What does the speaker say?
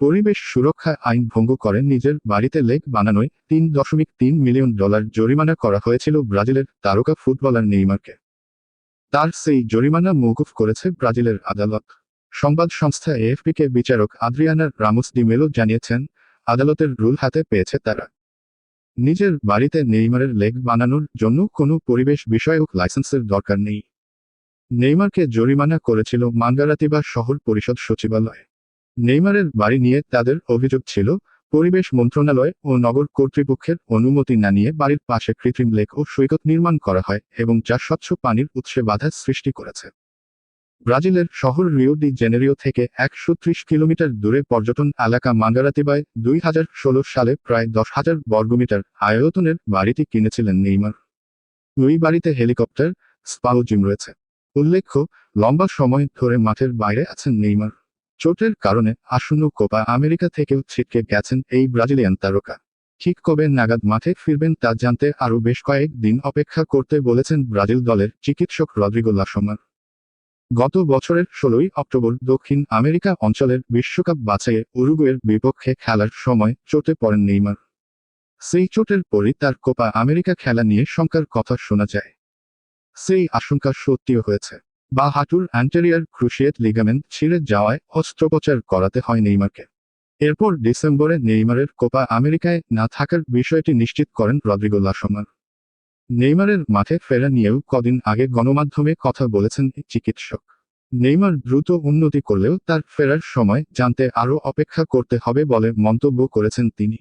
পরিবেশ সুরক্ষা আইন ভঙ্গ করে নিজের বাড়িতে লেক বানানোয় তিন দশমিক তিন মিলিয়ন ডলার জরিমানা করা হয়েছিল ব্রাজিলের তারকা ফুটবলার নেইমারকে। তার সেই জরিমানা মৌকুফ করেছে ব্রাজিলের আদালত। সংবাদ সংস্থা এএফপিকে বিচারক আদ্রিয়ানা রামোস ডি মেলো জানিয়েছেন, আদালতের রুল হাতে পেয়েছে তারা। নিজের বাড়িতে নেইমারের লেগ বানানোর জন্য কোনো পরিবেশ বিষয়ক লাইসেন্সের দরকার নেই। নেইমারকে জরিমানা করেছিল মাঙ্গারাতিবা শহর পরিষদ সচিবালয়। নেইমারের বাড়ি নিয়ে তাদের অভিযোগ ছিল, পরিবেশ মন্ত্রণালয় ও নগর কর্তৃপক্ষের অনুমতি না নিয়ে বাড়ির পাশে কৃত্রিম লেক ও সৈকত নির্মাণ করা হয় এবং যা স্বচ্ছ পানির উৎসে বাধা সৃষ্টি করেছে। ব্রাজিলের শহর রিও ডি জেনেরিও থেকে একশো ত্রিশ কিলোমিটার দূরে পর্যটন এলাকা মাঙ্গারাতিবায় দুই হাজার ষোলো সালে প্রায় দশ হাজার বর্গমিটার আয়তনের বাড়িটি কিনেছিলেন নেইমার। ওই বাড়িতে হেলিকপ্টার স্পাও জিম রয়েছে। উল্লেখ্য, লম্বা সময় ধরে মাঠের বাইরে আছেন নেইমার। চোটের কারণে আসন্ন কোপা আমেরিকা থেকেও ছিটকে গেছেন এই ব্রাজিলিয়ান তারকা। ঠিক কবে নাগাদ মাঠে ফিরবেন তা জানতে আরও বেশ কয়েক দিন অপেক্ষা করতে বলেছেন ব্রাজিল দলের চিকিৎসক রদ্রিগো লাসমার। গত বছরের ষোলোই অক্টোবর দক্ষিণ আমেরিকা অঞ্চলের বিশ্বকাপ বাছাইয়ে উরুগুয়ের বিপক্ষে খেলার সময় চোটে পড়েন নেইমার। সেই চোটের পরই তার কোপা আমেরিকা খেলা নিয়ে শঙ্কার কথা শোনা যায়। সেই আশঙ্কা সত্যিও হয়েছে। বা হাঁটুর অ্যান্টেরিয়ার ক্রুশিয়েট লিগামেন্ট ছিঁড়ে যাওয়ায় অস্ত্রোপচার করাতে হয় নেইমারকে। এরপর ডিসেম্বরে নেইমারের কোপা আমেরিকায় না থাকার বিষয়টি নিশ্চিত করেন রদ্রিগো লাসমার নেইমারের মাঠে ফেরা নিয়েও কদিন আগে গণমাধ্যমে কথা বলেছেন চিকিৎসক। নেইমার দ্রুত উন্নতি করলেও তার ফেরার সময় জানতে আরও অপেক্ষা করতে হবে বলে মন্তব্য করেছেন তিনি।